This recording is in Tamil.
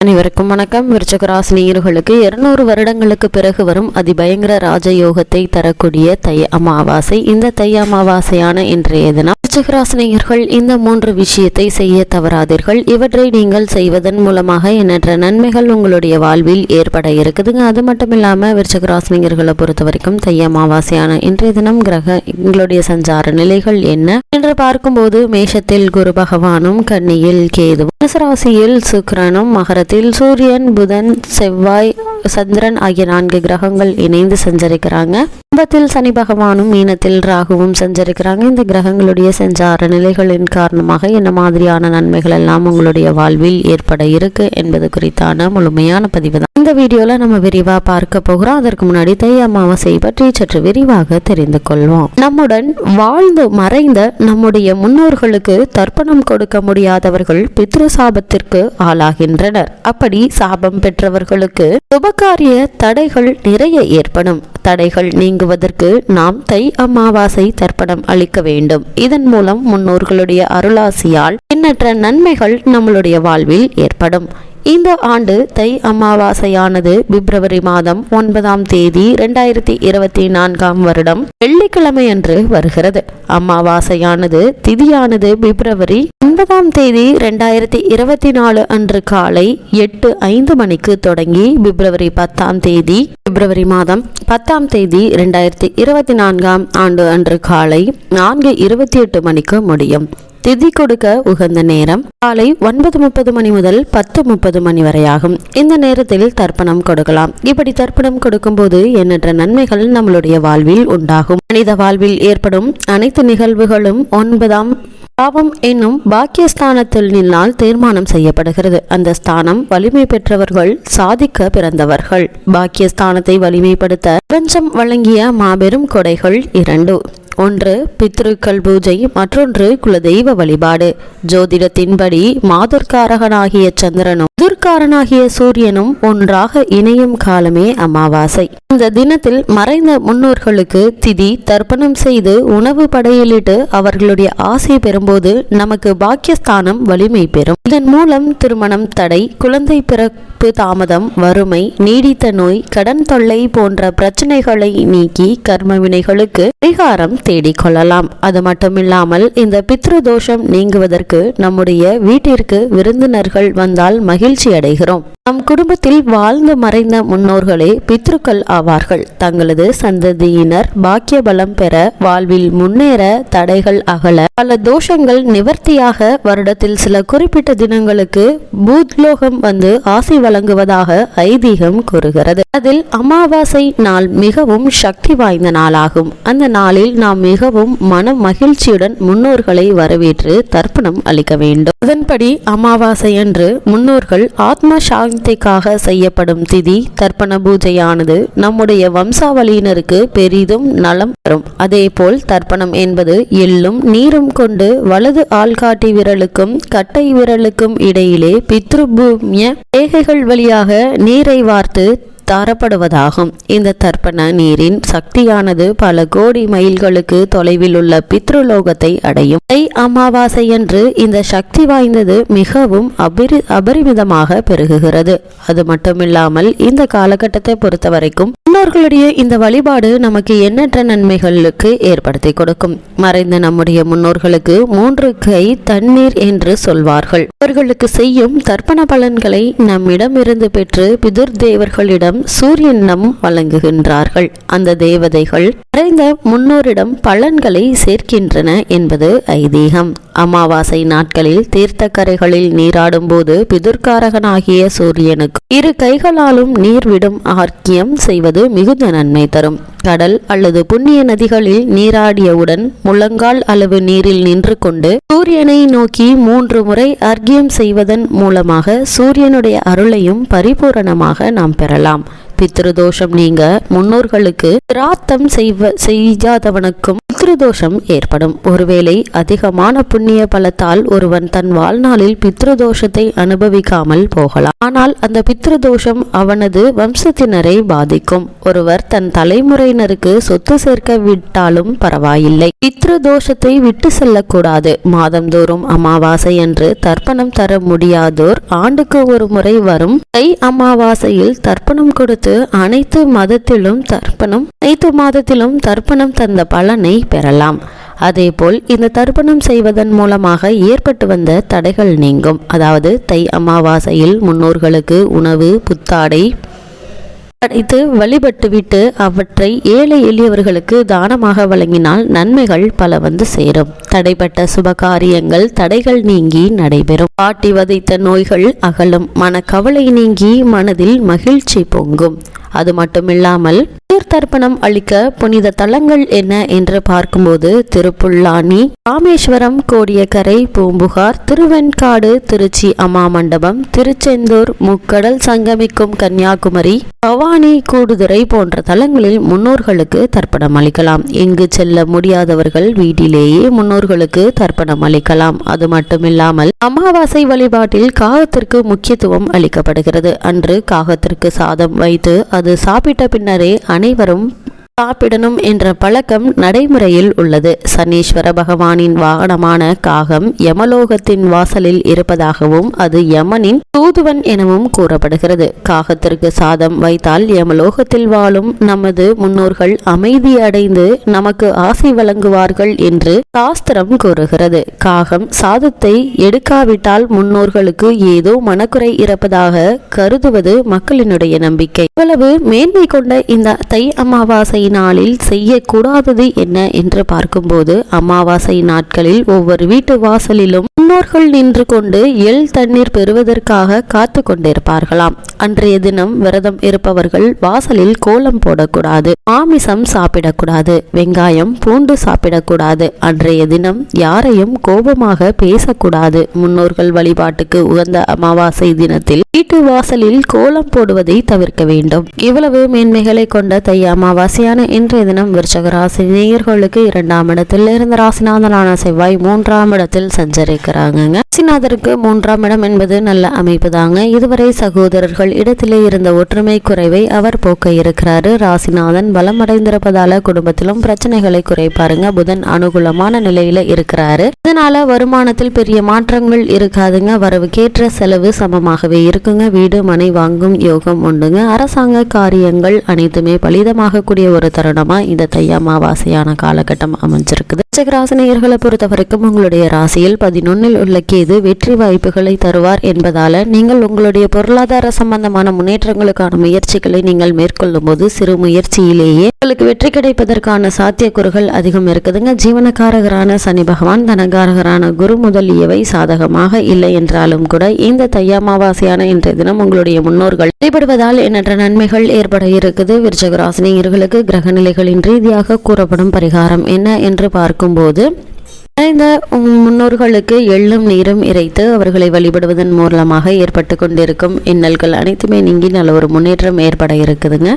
அனைவருக்கும் வணக்கம். விருச்சகராசினியர்களுக்கு இருநூறு வருடங்களுக்கு பிறகு வரும் அதிபயங்கர ராஜயோகத்தை தரக்கூடிய தை அமாவாசை. இந்த தை அமாவாசையான இன்றைய தினம் விருச்சகராசினியர்கள் இந்த மூன்று விஷயத்தை செய்ய தவறாதீர்கள். இவற்றை நீங்கள் செய்வதன் மூலமாக எண்ணற்ற நன்மைகள் உங்களுடைய வாழ்வில் ஏற்பட இருக்குதுங்க. அது மட்டும் இல்லாம விருச்சகராசினியர்களை பொறுத்த வரைக்கும் தை அமாவாசையான இன்றைய தினம் கிரக எங்களுடைய சஞ்சார நிலைகள் என்ன என்று பார்க்கும்போது மேஷத்தில் குரு பகவானும் கன்னியில் கேதுவும் ராசியில் சுக்கிரனும் மகரத்தில் சூரியன் புதன் செவ்வாய் சந்திரன் ஆகிய நான்கு கிரகங்கள் இணைந்து சஞ்சரிக்கிறாங்க. கும்பத்தில் சனி பகவானும் மீனத்தில் ராகுவும் சஞ்சரிக்கிறாங்க. இந்த கிரகங்களுடைய சஞ்சார நிலைகளின் காரணமாக என்ன மாதிரியான நன்மைகள் எல்லாம் உங்களுடைய வாழ்வில் ஏற்பட இருக்கு என்பது குறித்தான முழுமையான பதிவு தான். இந்த வீடியோல நம்ம விரிவா பார்க்க போகிறோம். அதற்கு முன்னாடி தை அமாவாசை பற்றி சற்று விரிவாக தெரிந்து கொள்வோம். நம்முடன் வாழ்ந்து மறைந்த நம்முடைய முன்னோர்களுக்கு தர்ப்பணம் கொடுக்க முடியாதவர்கள் பித்ரு சாபத்திற்கு ஆளாகின்றனர். அப்படி சாபம் பெற்றவர்களுக்கு சுபகாரிய தடைகள் நிறைய ஏற்படும். தடைகள் நீங்கும் நீங்குவதற்கு நாம் தை அமாவாசை தர்ப்பணம் அளிக்க வேண்டும். இதன் மூலம் முன்னோர்களுடைய அருளாசியால் எண்ணற்ற நன்மைகள் நம்மளுடைய வாழ்வில் ஏற்படும். இந்த ஆண்டு தை அமாவாசையானது பிப்ரவரி மாதம் ஒன்பதாம் தேதி இரண்டாயிரத்தி இருபத்தி நான்காம் வருடம் வெள்ளிக்கிழமையன்று வருகிறது. அமாவாசையானது திதியானது பிப்ரவரி ஒன்பதாம் தேதி இரண்டாயிரத்தி இருபத்தி நாலு அன்று காலை எட்டு ஐந்து மணிக்கு தொடங்கி பிப்ரவரி பத்தாம் தேதி பிப்ரவரி மாதம் பத்தாம் தேதி இரண்டாயிரத்தி இருபத்தி நான்காம் ஆண்டு அன்று காலை நான்கு இருபத்தி எட்டு மணிக்கு முடியும். திதி கொடுக்க உகந்த நேரம் காலை ஒன்பது முப்பது மணி முதல் பத்து முப்பது மணி வரையாகும். இந்த நேரத்தில் தர்ப்பணம் கொடுக்கலாம். இப்படி தர்ப்பணம் கொடுக்கும்போது எண்ணற்ற நன்மைகள் நம்மளுடைய வாழ்வில் உண்டாகும். மனித வாழ்வில் ஏற்படும் அனைத்து நிகழ்வுகளும் ஒன்பதாம் பாவம் என்னும் பாக்கியஸ்தானத்தில் நின்னால் தீர்மானம் செய்யப்படுகிறது. அந்த ஸ்தானம் வலிமை பெற்றவர்கள் சாதிக்க பிறந்தவர்கள். பாக்கியஸ்தானத்தை வலிமைப்படுத்த பிரபஞ்சம் வழங்கிய மாபெரும் கொடைகள் இரண்டு. ஒன்று பித்ருக்கள் பூஜை மற்றொன்று குலதெய்வ வழிபாடு. ஜோதிடத்தின்படி மாதுர்காரகனாகிய சந்திரனும் துர்காரனாகிய சூரியனும் ஒன்றாக இணையும் காலமே அமாவாசை. இந்த தினத்தில் மறைந்த முன்னோர்களுக்கு திதி தர்ப்பணம் செய்து உணவு படையலிட்டு அவர்களுடைய ஆசை பெறும்போது நமக்கு பாக்கியஸ்தானம் வலிமை பெறும். இதன் மூலம் திருமணம் தடை குழந்தை பிறப்பு தாமதம் வறுமை நீடித்த நோய் கடன் தொல்லை போன்ற பிரச்சனைகளை நீக்கி கர்ம வினைகளுக்கு பரிகாரம் தேடிக்கொள்ளலாம். அது மட்டுமில்லாமல் இந்த பித்ரு தோஷம் நீங்குவதற்கு நம்முடைய வீட்டிற்கு விருந்தினர்கள் வந்தால் மகிழ்ச்சி அடைகிறோம். நம் குடும்பத்தில் வாழ்ந்து மறைந்த முன்னோர்களே பித்ருக்கள் ஆவார்கள். தங்களது சந்ததியினர் பாக்கிய பலம் பெற வாழ்வில் முன்னேற தடைகள் அகல பல தோஷங்கள் நிவர்த்தியாக வருடத்தில் சில குறிப்பிட்ட தினங்களுக்கு பூத்லோகம் வந்து ஆசி வழங்குவதாக ஐதீகம் கூறுகிறது. அதில் அமாவாசை நாள் மிகவும் சக்தி வாய்ந்த நாளாகும். அந்த நாளில் நாம் மிகவும் மன மகிழ்ச்சியுடன் முன்னோர்களை வரவேற்று தர்ப்பணம் அளிக்க வேண்டும். அதன்படி அமாவாசை அன்று முன்னோர்கள் ஆத்ம சாந்திக்காக செய்யப்படும் திதி தர்ப்பண பூஜையானது நம்முடைய வம்சாவளியினருக்கு பெரிதும் நலம் தரும். அதேபோல் தர்ப்பணம் என்பது எள்ளும் நீரும் கொண்டு வலது ஆள்காட்டி விரலுக்கும் கட்டை விரலுக்கும் இடையிலே பித்ருபூமிய ரேகைகள் வழியாக நீரை வார்த்து தரப்படுவதாகும். இந்த தர்ப்பண நீரின் சக்தியானது பல கோடி மைல்களுக்கு தொலைவில் உள்ள பித்ருலோகத்தை அடையும். தை அமாவாசையன்று இந்த சக்தி வாய்ந்தது மிகவும் அபரி அபரிமிதமாக பெருகுகிறது. அது மட்டுமில்லாமல் இந்த காலகட்டத்தை பொறுத்த வரைக்கும் முன்னோர்களுடைய இந்த வழிபாடு நமக்கு எண்ணற்ற நன்மைகளுக்கு ஏற்படுத்தி கொடுக்கும். மறைந்த நம்முடைய முன்னோர்களுக்கு மூன்று கை தண்ணீர் என்று சொல்வார்கள். அவர்களுக்கு செய்யும் தர்ப்பண பலன்களை நம்மிடமிருந்து பெற்று பிதுர் தேவர்களிடம் சூரியனிடம் வழங்குகின்றார்கள். அந்த தேவதைகள் மறைந்த முன்னோரிடம் பலன்களை சேர்க்கின்றன என்பது ஐதீகம். அமாவாசை நாட்களில் தீர்த்த கரைகளில் நீராடும் போது பிதுர்காரகனாகிய சூரியனுக்கு இரு கைகளாலும் நீர் விடும் ஆர்க்கியம் செய்வது மிகுந்த நன்மை தரும். கடல் அல்லது புண்ணிய நதிகளில் நீராடியவுடன் முழங்கால் அளவு நீரில் நின்று கொண்டு சூரியனை நோக்கி மூன்று முறை அர்க்கியம் செய்வதன் மூலமாக சூரியனுடைய அருளையும் பரிபூரணமாக நாம் பெறலாம். பித்ருதோஷம் நீங்க. முன்னோர்களுக்கு திராத்தம் செய்வ செய்யாதவனுக்கும் பித்ருதோஷம் ஏற்படும். ஒருவேளை அதிகமான புண்ணிய பலத்தால் ஒருவன் தன் வாழ்நாளில் பித்ருதோஷத்தை அனுபவிக்காமல் போகலாம். ஆனால் அந்த பித்ருதோஷம் அவனது வம்சத்தினரை பாதிக்கும். ஒருவர் தன் தலைமுறையினருக்கு சொத்து சேர்க்க விட்டாலும் பரவாயில்லை. பித்ருதோஷத்தை விட்டு செல்லக்கூடாது. மாதந்தோறும் அமாவாசை என்று தர்ப்பணம் தர முடியாதோர் ஆண்டுக்கு ஒரு முறை வரும். தை அமாவாசையில் தர்ப்பணம் கொடுத்து அனைத்து மதத்திலும் தர்ப்பணம் அனைத்து மாதத்திலும் தர்ப்பணம் தந்த பலனை பெறலாம். அதேபோல் இந்த தர்ப்பணம் செய்வதன் மூலமாக ஏற்பட்டு வந்த தடைகள் நீங்கும். அதாவது தை அமாவாசையில் முன்னோர்களுக்கு உணவு புத்தாடை படைத்து வழிபட்டுவிட்டு அவற்றை ஏழை எளியவர்களுக்கு தானமாக வழங்கினால் நன்மைகள் பல வந்து சேரும். தடைப்பட்ட சுபகாரியங்கள் தடைகள் நீங்கி நடைபெறும். பாட்டி வதைத்த நோய்கள் அகலும். மனக்கவலை நீங்கி மனதில் மகிழ்ச்சி பொங்கும். அது மட்டுமில்லாமல் தீர்த்தர்ப்பணம் அளிக்க புனித தலங்கள் என்ன என்று பார்க்கும்போது திருப்புல்லானி ராமேஸ்வரம் கோடியக்கரை பூம்புகார் திருவெண்காடு திருச்சி அம்மா மண்டபம் திருச்செந்தூர் முக்கடல் சங்கமிக்கும் கன்னியாகுமரி பவானி கூடுதுறை போன்ற தலங்களில் முன்னோர்களுக்கு தர்ப்பணம் அளிக்கலாம். இங்கு செல்ல முடியாதவர்கள் வீட்டிலேயே முன்னோர்களுக்கு தர்ப்பணம் அளிக்கலாம். அது மட்டுமில்லாமல் அமாவாசை வழிபாட்டில் காகத்திற்கு முக்கியத்துவம் அளிக்கப்படுகிறது. அன்று காகத்திற்கு சாதம் வைத்து அது சாப்பிட்ட பின்னரே அனைவரும் சாப்பிடணும் என்ற பழக்கம் நடைமுறையில் உள்ளது. சனீஸ்வர பகவானின் வாகனமான காகம் யமலோகத்தின் வாசலில் இருப்பதாகவும் அது யமனின் தூதுவன் எனவும் கூறப்படுகிறது. காகத்திற்கு சாதம் வைத்தால் யமலோகத்தில் வாழும் நமது முன்னோர்கள் அமைதி அடைந்து நமக்கு ஆசை வழங்குவார்கள் என்று சாஸ்திரம் கூறுகிறது. காகம் சாதத்தை எடுக்காவிட்டால் முன்னோர்களுக்கு ஏதோ மனக்குறை இருப்பதாக கருதுவது மக்களினுடைய நம்பிக்கை. இவ்வளவு மேன்மை கொண்ட இந்த தை அமாவாசை நாளில் செய்யக்கூடாதது என்ன என்று பார்க்கும்போது அமாவாசை நாட்களில் ஒவ்வொரு வீட்டு வாசலிலும் முன்னோர்கள் நின்று கொண்டு எள் தண்ணீர் பெறுவதற்காக காத்து கொண்டிருப்பார்களாம். அன்றைய தினம் விரதம் இருப்பவர்கள் வாசலில் கோலம் போடக்கூடாது மாமிசம் சாப்பிடக்கூடாது வெங்காயம் பூண்டு சாப்பிடக்கூடாது. அன்றைய தினம் யாரையும் கோபமாக பேசக்கூடாது. முன்னோர்கள் வழிபாட்டுக்கு உகந்த அமாவாசை தினத்தில் வீட்டு வாசலில் கோலம் போடுவதை தவிர்க்க வேண்டும். இவ்வளவு மேன்மைகளை கொண்ட தை அமாவாசையான இன்றைய தினம் விருச்சக ராசி நேயர்களுக்கு இரண்டாம் இடத்தில் இருந்த ராசிநாதனான செவ்வாய் மூன்றாம் இடத்தில் சஞ்சரிக்கிறாங்க. ராசிநாதருக்கு மூன்றாம் இடம் என்பது நல்ல அமைப்பு தாங்க. இதுவரை சகோதரர்கள் இடத்திலே இருந்த ஒற்றுமை குறைவை அவர் போக்க இருக்கிறாரு. ராசிநாதன் பலம் அடைந்திருப்பதால குடும்பத்திலும் பிரச்சனைகளை குறைப்பாருங்க. புதன் அனுகூலமான நிலையில இருக்கிறாரு. இதனால வருமானத்தில் பெரிய மாற்றங்கள் இருக்காதுங்க. வரவுக்கேற்ற செலவு சமமாகவே இருக்குங்க. வீடு மனை வாங்கும் யோகம் உண்டுங்க. அரசாங்க காரியங்கள் அனைத்துமே பலிதமாக கூடிய ஒரு தருணமா இந்த தையமாவாசையான காலகட்டம் அமைஞ்சிருக்குது. விருச்சகராசினியர்களை பொறுத்த வரைக்கும் உங்களுடைய ராசியில் பதினொன்னில் உள்ள கேது வெற்றி வாய்ப்புகளை தருவார் என்பதால் நீங்கள் உங்களுடைய பொருளாதார சம்பந்தமான முன்னேற்றங்களுக்கான முயற்சிகளை நீங்கள் மேற்கொள்ளும் போது சிறு முயற்சியிலேயே உங்களுக்கு வெற்றி கிடைப்பதற்கான சாத்தியக்கூறுகள் அதிகம் இருக்குதுங்க. ஜீவனக்காரகரான சனி பகவான் தனகாரகரான குரு முதலியவை சாதகமாக இல்லை என்றாலும் கூட இந்த தையாமாவாசையான இன்றைய தினம் உங்களுடைய முன்னோர்கள் வழிபடுவதால் எண்ணற்ற நன்மைகள் ஏற்பட இருக்குது. விருச்சகராசினியர்களுக்கு கிரகநிலைகளின் ரீதியாக கூறப்படும் பரிகாரம் என்ன என்று பார்க்கும் இருக்கும்போது இந்த முன்னோர்களுக்கு எள்ளும் நீரும் இறைத்து அவர்களை வழிபடுவதன் மூலமாக ஏற்பட்டு கொண்டிருக்கும் இன்னல்கள் அனைத்துமே நீங்கி நல்ல ஒரு முன்னேற்றம் ஏற்பட இருக்குதுங்க.